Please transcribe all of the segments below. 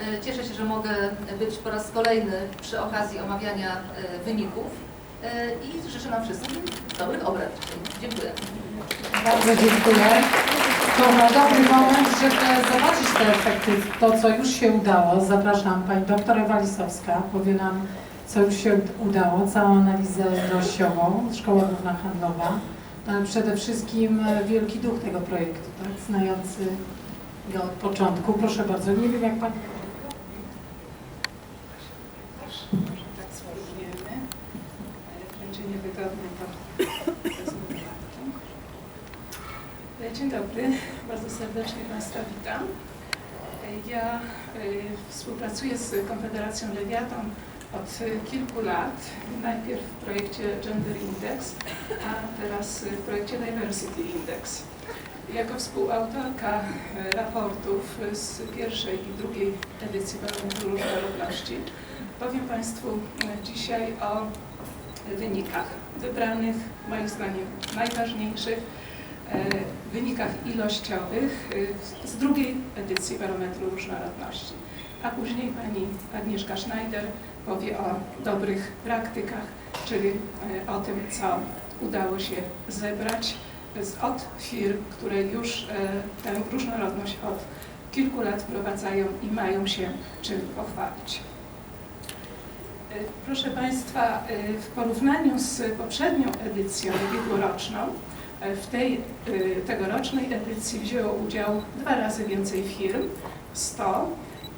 E, Cieszę się, że mogę być po raz kolejny przy okazji omawiania e, wyników E, i życzę nam wszystkim dobrych obrad. Dziękuję. Bardzo dziękuję. To dobry moment, żeby zobaczyć te efekty, to co już się udało. Zapraszam Pani doktor Ewa Lisowska, powie nam, co już się udało, całą analizę ilościową, Szkoła Główna Handlowa, no, ale przede wszystkim wielki duch tego projektu, tak, znający go od początku. Proszę bardzo, nie wiem jak Pani... Dzień dobry, bardzo serdecznie Państwa witam. Ja e, współpracuję z Konfederacją Lewiatą od kilku lat. Najpierw w projekcie Gender Index, a teraz w projekcie Diversity Index. Jako współautorka e, raportów z pierwszej i drugiej edycji Barometru Różnorodności Powiem Państwu e, dzisiaj o wynikach wybranych, moim zdaniem najważniejszych, wynikach ilościowych e, z drugiej edycji Barometru Różnorodności. A później Pani Agnieszka Schneider powie o dobrych praktykach, czyli e, o tym, co udało się zebrać od firm, które już e, tę różnorodność od kilku lat wprowadzają i mają się czym pochwalić. E, Proszę Państwa, e, w porównaniu z poprzednią edycją ubiegłoroczną, e, w tej e, tegorocznej edycji wzięło udział dwa razy więcej firm, 100.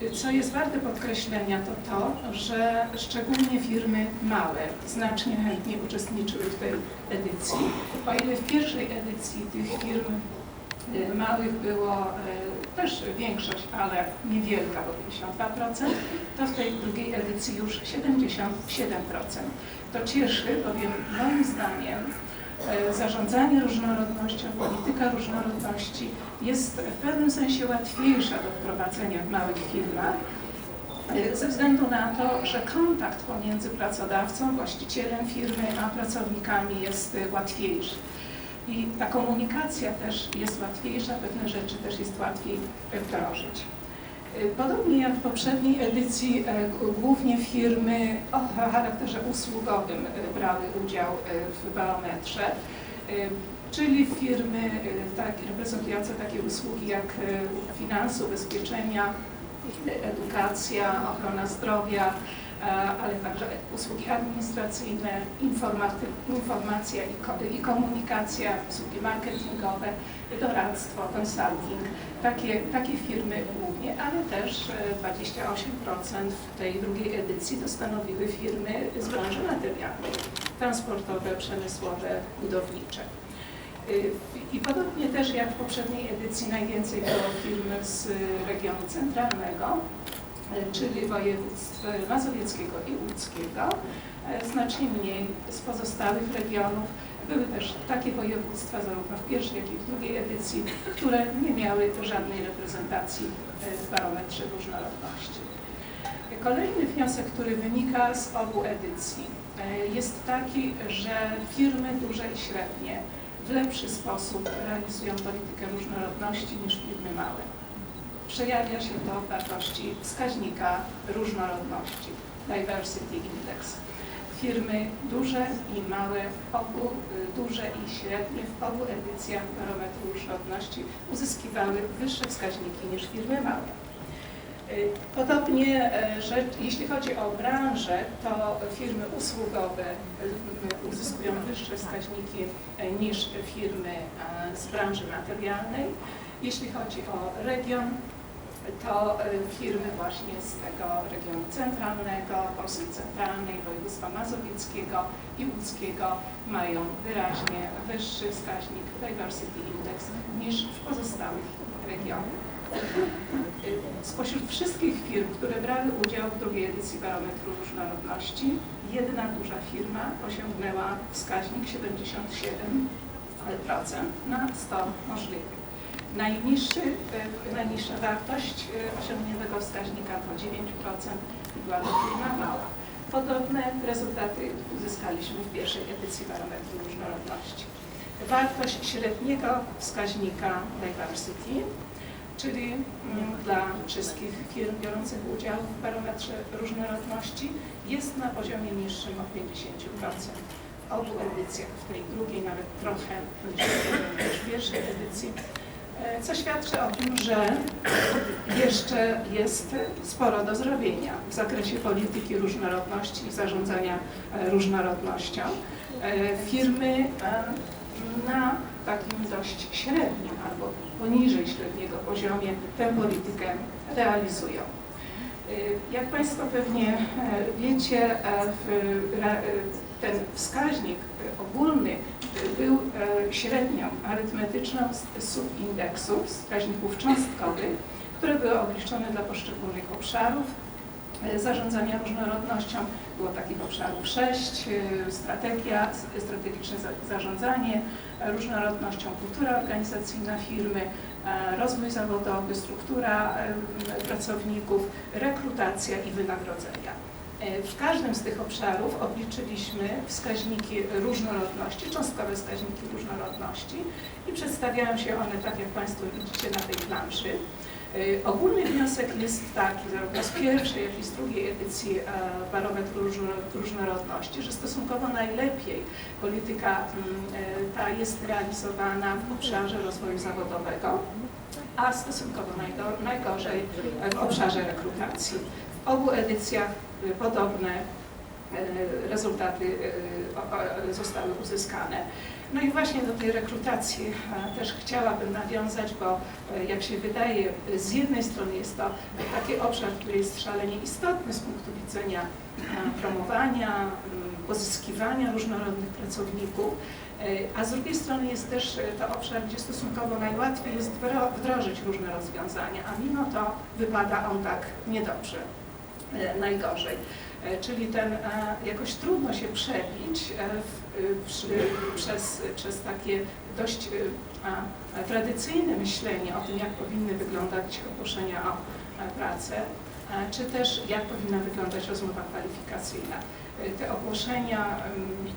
E, Co jest warte podkreślenia to to, że szczególnie firmy małe znacznie chętnie uczestniczyły w tej edycji. O ile w pierwszej edycji tych firm e, małych było e, też większość, ale niewielka, bo 52%, to w tej drugiej edycji już 77%. To cieszy, bowiem moim zdaniem zarządzanie różnorodnością, polityka różnorodności jest w pewnym sensie łatwiejsza do wprowadzenia w małych firmach, e, ze względu na to, że kontakt pomiędzy pracodawcą, właścicielem firmy, a pracownikami jest e, łatwiejszy. I ta komunikacja też jest łatwiejsza, pewne rzeczy też jest łatwiej wdrożyć. Y, Podobnie jak w poprzedniej edycji, g- głównie firmy o charakterze usługowym e, brały udział w barometrze, czyli firmy tak, reprezentujące takie usługi jak finanse, ubezpieczenia, edukacja, ochrona zdrowia, ale także usługi administracyjne, informacja i, ko- i komunikacja, usługi marketingowe, doradztwo, consulting. Takie, takie firmy głównie, ale też e, 28% w tej drugiej edycji to stanowiły firmy z branży materialnej, transportowe, przemysłowe, budownicze. Y, I podobnie też jak w poprzedniej edycji najwięcej było firm z regionu centralnego, e, czyli województw mazowieckiego i łódzkiego, e, znacznie mniej z pozostałych regionów. Były też takie województwa, zarówno w pierwszej, jak i w drugiej edycji, które nie miały żadnej reprezentacji e, w barometrze różnorodności. Kolejny wniosek, który wynika z obu edycji, e, jest taki, że firmy duże i średnie w lepszy sposób realizują politykę różnorodności niż firmy małe. Przejawia się to w wartości wskaźnika różnorodności, Diversity Index. Firmy duże i małe, w obu, duże i średnie w obu edycjach barometru różnorodności uzyskiwały wyższe wskaźniki niż firmy małe. Y, Podobnie, e, że jeśli chodzi o branżę, to firmy usługowe y, uzyskują wyższe wskaźniki e, niż firmy z branży materialnej. Jeśli chodzi o region, to e, firmy właśnie z tego regionu centralnego, Polski Centralnej, województwa mazowieckiego i łódzkiego mają wyraźnie wyższy wskaźnik Diversity Index niż w pozostałych regionach. Spośród wszystkich firm, które brały udział w drugiej edycji Barometru Różnorodności, jedna duża firma osiągnęła wskaźnik 77% na 100 możliwych. Najniższy, e, najniższa wartość e, osiągniętego wskaźnika to 9% i była firma mała. Podobne rezultaty uzyskaliśmy w pierwszej edycji Barometru Różnorodności. Wartość średniego wskaźnika diversity czyli mm, dla wszystkich firm biorących udział w barometrze różnorodności jest na poziomie niższym o 50%. W obu edycjach, w tej drugiej nawet trochę niż w pierwszej edycji, co świadczy o tym, że jeszcze jest sporo do zrobienia w zakresie polityki różnorodności i zarządzania e, różnorodnością. E, Firmy e, na takim dość średnim albo poniżej średniego poziomie tę politykę realizują. Jak Państwo pewnie e, wiecie, e, e, ten wskaźnik e, ogólny e, był e, średnią arytmetyczną z subindeksów, wskaźników cząstkowych, które były obliczone dla poszczególnych obszarów e, zarządzania różnorodnością. Było takich obszarów sześć, e, strategia, strategiczne za- zarządzanie różnorodnością, kultura organizacyjna firmy, rozwój zawodowy, struktura pracowników, rekrutacja i wynagrodzenia. E, W każdym z tych obszarów obliczyliśmy wskaźniki różnorodności, cząstkowe wskaźniki różnorodności i przedstawiają się one tak, jak Państwo widzicie na tej planszy. E, Ogólny wniosek jest taki, zarówno z pierwszej, jak i z drugiej edycji e, Barometru Różno- Różnorodności, że stosunkowo najlepiej polityka mm, ta jest realizowana w obszarze rozwoju zawodowego, a stosunkowo najgo- najgorzej w obszarze rekrutacji. W obu edycjach podobne e, rezultaty e, zostały uzyskane. No i właśnie do tej rekrutacji też chciałabym nawiązać, bo e, jak się wydaje, z jednej strony jest to taki obszar, który jest szalenie istotny z punktu widzenia promowania, m, pozyskiwania różnorodnych pracowników, a z drugiej strony jest też to obszar, gdzie stosunkowo najłatwiej jest wdro- wdrożyć różne rozwiązania, a mimo to wypada on tak niedobrze, najgorzej. E, Czyli ten, e, jakoś trudno się przebić e, e, przez, przez takie dość e, tradycyjne myślenie o tym, jak powinny wyglądać ogłoszenia o e, pracę, e, czy też jak powinna wyglądać rozmowa kwalifikacyjna. E, Te ogłoszenia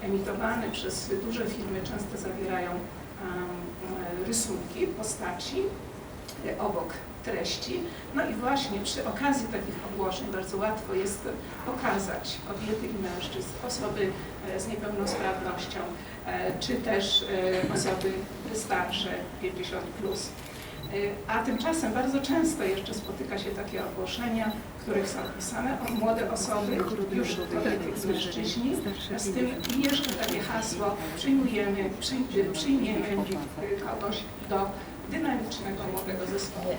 em, emitowane przez duże firmy często zawierają e, rysunki, postaci e, obok treści. No i właśnie przy okazji takich ogłoszeń bardzo łatwo jest pokazać kobiety i mężczyzn, osoby e, z niepełnosprawnością, e, czy też osoby starsze 50 plus. A tymczasem bardzo często jeszcze spotyka się takie ogłoszenia, w których są pisane o młode osoby, już kobiety i mężczyźni, z tym jeszcze takie hasło przyjmujemy, przyj- przyjmiemy kogoś do dynamicznego młodego zespołu.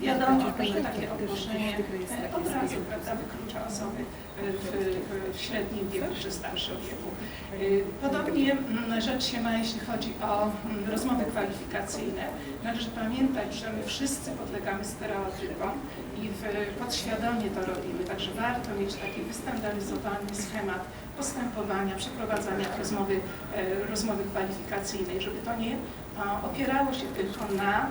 Wiadomo, że takie ogłoszenie e, od razu prawda, wyklucza osoby w, w średnim wieku czy starszym wieku. E, Podobnie mm, rzecz się ma, jeśli chodzi o mm, rozmowy kwalifikacyjne. Należy pamiętać, że my wszyscy podlegamy stereotypom i w, podświadomie to robimy, także warto mieć taki wystandaryzowany schemat postępowania, przeprowadzania rozmowy, e, rozmowy kwalifikacyjnej, żeby to nie opierało się tylko na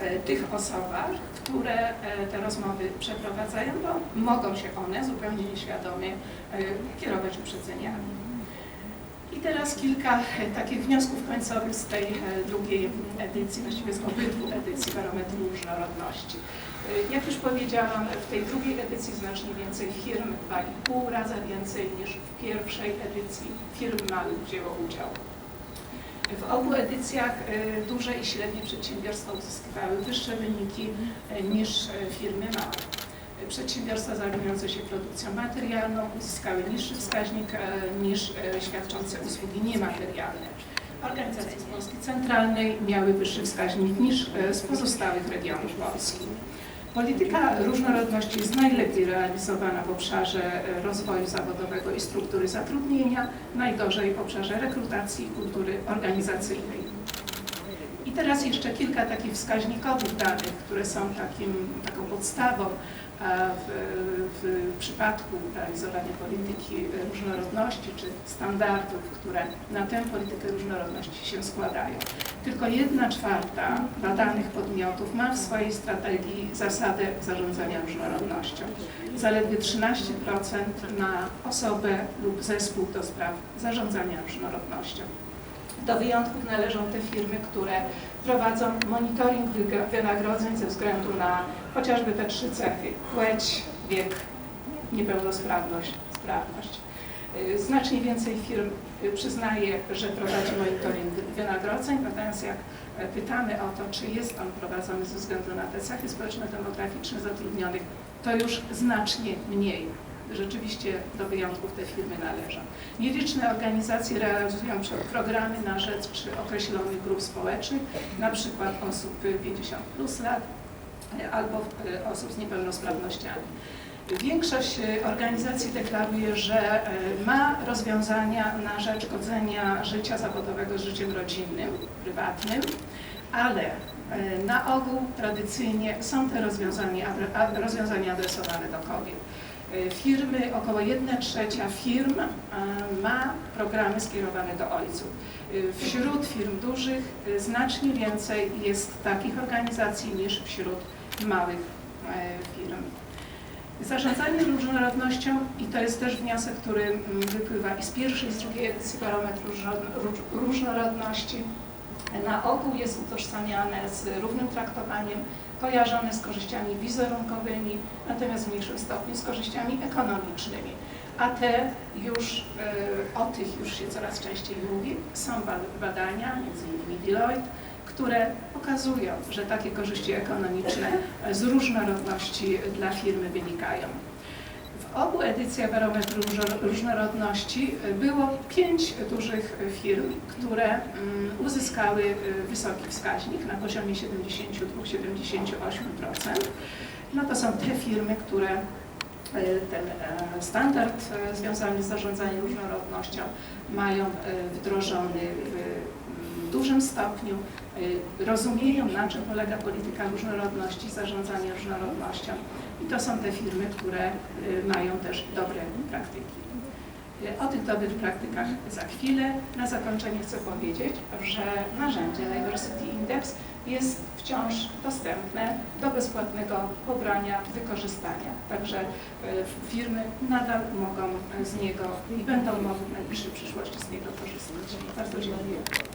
e, tych osobach, które e, te rozmowy przeprowadzają, bo mogą się one zupełnie nieświadomie e, kierować uprzedzeniami. I teraz kilka takich wniosków końcowych z tej drugiej edycji, właściwie z obydwu edycji Barometru Różnorodności. Jak już powiedziałam, w tej drugiej edycji znacznie więcej firm, 2,5 raza więcej niż w pierwszej edycji firm małych wzięło udział. W obu edycjach e, duże i średnie przedsiębiorstwa uzyskiwały wyższe wyniki e, niż e, firmy małe. Przedsiębiorstwa zajmujące się produkcją materialną uzyskały niższy wskaźnik niż świadczące usługi niematerialne. Organizacje z Polski Centralnej miały wyższy wskaźnik niż z pozostałych regionów Polski. Polityka różnorodności jest najlepiej realizowana w obszarze e, rozwoju zawodowego i struktury zatrudnienia, najgorzej w obszarze rekrutacji i kultury organizacyjnej. I teraz jeszcze kilka takich wskaźnikowych danych, które są takim, taką podstawą e, w, w przypadku realizowania polityki różnorodności czy standardów, które na tę politykę różnorodności się składają. Tylko jedna czwarta badanych podmiotów ma w swojej strategii zasadę zarządzania różnorodnością. Zaledwie 13% na osobę lub zespół do spraw zarządzania różnorodnością. Do wyjątków należą te firmy, które prowadzą monitoring wynagrodzeń ze względu na chociażby te trzy cechy: płeć, wiek, niepełnosprawność, sprawność. Y, Znacznie więcej firm y, przyznaje, że prowadzi monitoring wynagrodzeń, natomiast jak e, pytamy o to, czy jest on prowadzony ze względu na te cechy społeczno-demograficzne zatrudnionych, to już znacznie mniej. Rzeczywiście do wyjątków te firmy należą. Nieliczne organizacje realizują pro- programy na rzecz określonych grup społecznych, na przykład osób y, 50 plus lat y, albo y, osób z niepełnosprawnościami. Większość y, organizacji deklaruje, że y, ma rozwiązania na rzecz godzenia życia zawodowego z życiem rodzinnym, prywatnym, ale y, na ogół tradycyjnie są te rozwiązania, rozwiązania adresowane do kobiet. Firmy, około 1 trzecia firm ma programy skierowane do ojców. Wśród firm dużych znacznie więcej jest takich organizacji niż wśród małych firm. Zarządzanie różnorodnością, i to jest też wniosek, który mm, wypływa i z pierwszej, i z drugiej edycji barometru różno- róż- różnorodności, na ogół jest utożsamiane z równym traktowaniem, kojarzone z korzyściami wizerunkowymi, natomiast w mniejszym stopniu z korzyściami ekonomicznymi. A te już, e, o tych już się coraz częściej mówi. Są ba- badania, między innymi Deloitte, które pokazują, że takie korzyści ekonomiczne z różnorodności dla firmy wynikają. W obu edycjach Barometru Różno- Różnorodności było pięć dużych firm, które mm, uzyskały e, wysoki wskaźnik na poziomie 72-78%. No to są te firmy, które e, ten e, standard e, związany z zarządzaniem różnorodnością mają e, wdrożony w dużym stopniu, rozumieją na czym polega polityka różnorodności, zarządzanie różnorodnością i to są te firmy, które e, mają też dobre praktyki. E, O tych dobrych praktykach za chwilę. Na zakończenie chcę powiedzieć, że narzędzie Diversity Index jest wciąż dostępne do bezpłatnego pobrania, wykorzystania. Także firmy nadal mogą z niego i będą mogły w najbliższej przyszłości z niego korzystać. Bardzo dziękuję.